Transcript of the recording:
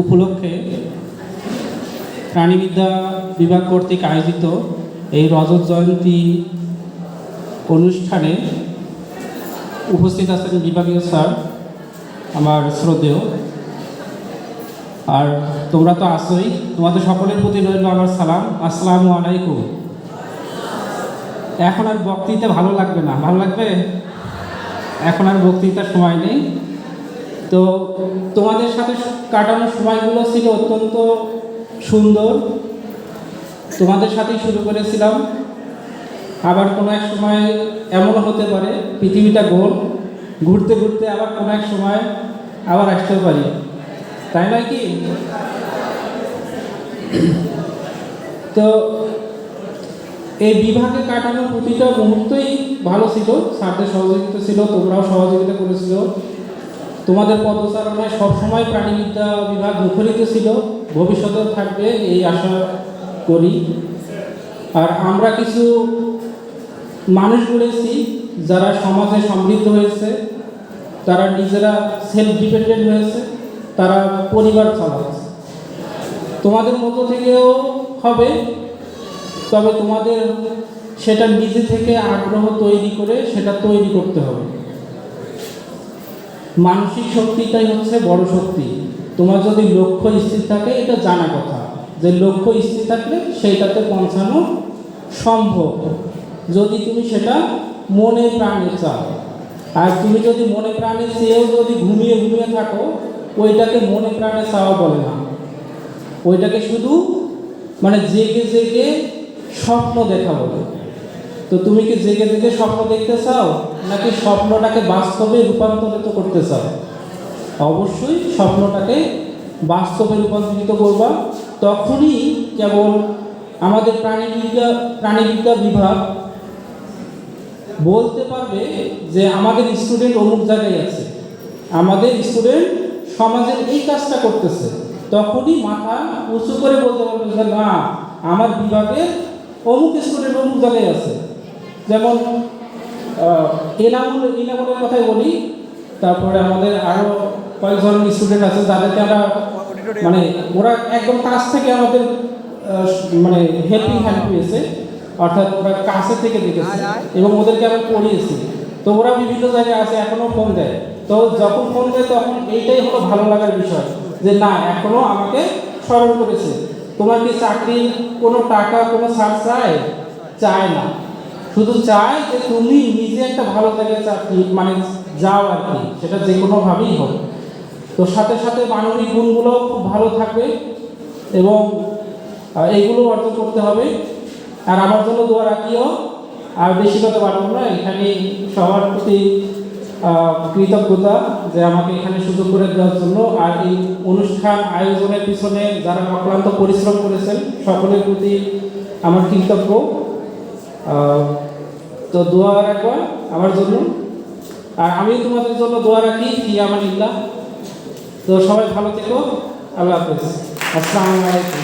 উপলক্ষে প্রাণীবিদ্যা বিভাগ কর্তৃক আয়োজিত এই রজত জয়ন্তী অনুষ্ঠানে উপস্থিত আছেন বিভাগীয় স্যার, আমার শ্রদ্ধেয়। আর তোমরা তো আসোই তোমাদের সকলের প্রতি রইল আমার সালাম। আসসালামু আলাইকুম। এখন আর বক্তৃতা ভালো লাগবে না। ভালো লাগবে? এখন আর বক্তৃতার সময় নেই। তো তোমাদের সাথে কাটানোর সময়গুলো ছিল অত্যন্ত সুন্দর। তোমাদের সাথেই শুরু করেছিলাম। আবার কোনো এক সময় এমনও হতে পারে, পৃথিবীটা গোল। ঘুরতে ঘুরতে আবার কোনো এক সময় আবার আসতেও পারি। তাই নয় কি? তো এই বিভাগে কাটানোর প্রতিটা মুহূর্তই ভালো ছিল। স্যারদের সহযোগিতা ছিল, তোমরাও সহযোগিতা করেছিল। তোমাদের পদচারণায় সবসময় প্রাণীবিদ্যা বিভাগ মুখরিত ছিল। ভবিষ্যতেও থাকবে, এই আশা করি। আর আমরা কিছু মানুষ গড়েছি যারা সমাজে সমৃদ্ধ হয়েছে, তারা নিজেরা সেলফ ডিপেন্ডেন্ট হয়েছে, তারা পরিবার চালাচ্ছে। তোমাদের মতো থেকেও হবে, তবে তোমাদের সেটা নিজে থেকে আগ্রহ তৈরি করে সেটা তৈরি করতে হবে। মানসিক শক্তিটাই হচ্ছে বড় শক্তি। তোমার যদি লক্ষ্য স্থির থাকে, এটা জানা কথা। যে লক্ষ্য স্থির থাকলে সেইটাতে পৌঁছানো সম্ভব। যদি তুমি সেটা মনে প্রাণে চাও। আর তুমি যদি মনে প্রাণে চেয়েও যদি ঘুমিয়ে ঘুমিয়ে থাকো, ওইটাকে মনে প্রাণে চাওয়া বলে না। ওইটাকে শুধু মানে জেগে জেগে স্বপ্ন দেখা বলে। তো তুমি কি জেগে জেগে স্বপ্ন দেখতে চাও? নাকি স্বপ্নটাকে বাস্তবে রূপান্তরিত করতে চাও? অবশ্যই স্বপ্নটাকে বাস্তবে রূপান্তরিত করবা। তখনই কেবল আমাদের প্রাণীবিদ্যা প্রাণীবিদ্যা বিভাগ বলতে পারবে যে আমাদের স্টুডেন্ট অমুক জায়গায় আছে। আমাদের স্টুডেন্ট সমাজের এই কাজটা করতেছে। তখনই মাথা উঁচু করে বলতে পারবে যে না, আমার বিভাগের অমুক স্টুডেন্ট অমুক জায়গায় আছে। যেমন এনামুল, এনামুলের কথাই বলি, তারপরে আমাদের আরও কয়েকজন স্টুডেন্ট আছে যাদেরকে আমরা মানে ওরা একদম কাছ থেকে আমাদের মানে হেল্পিং হ্যান্ড পেয়েছে অর্থাৎ ওরা কাছে থেকে দেখেছে এবং ওদেরকে আমরা পড়িয়েছি। তো ওরা বিভিন্ন জায়গায় আছে এখনও ফোন দেয়। তো যখন ফোন দেয়, তখন এইটাই হলো ভালো লাগার বিষয়, যে না এখনও আমাকে স্মরণ করেছে। তোমার কি চাকরির কোনো টাকা, কোনো ছাড় চায়? চায় না। শুধু চায় যে তুমি নিজে একটা ভালো জায়গায় চাকরি মানে যাও আর কি, সেটা যে কোনোভাবেই হোক। তো সাথে সাথে মানবিক গুণগুলো খুব ভালো থাকবে এবং এইগুলো অর্জন করতে হবে। আর আমার জন্য দোয়া রাখিও, আর বেশি কথা পারব না এখানে সবার প্রতি কৃতজ্ঞতা যে আমাকে এখানে সুযোগ করে দেওয়ার জন্য। আর এই অনুষ্ঠান আয়োজনের পিছনে যারা অক্লান্ত পরিশ্রম করেছেন, সকলের প্রতি আমার কৃতজ্ঞ। তো দোয়া রাখবা আমার জন্য। আর আমি তোমাদের জন্য দোয়া রাখি ইল্লা তো সবাই ভালো থেকো। আল্লাহ হাফেজ। আসসালামু আলাইকুম।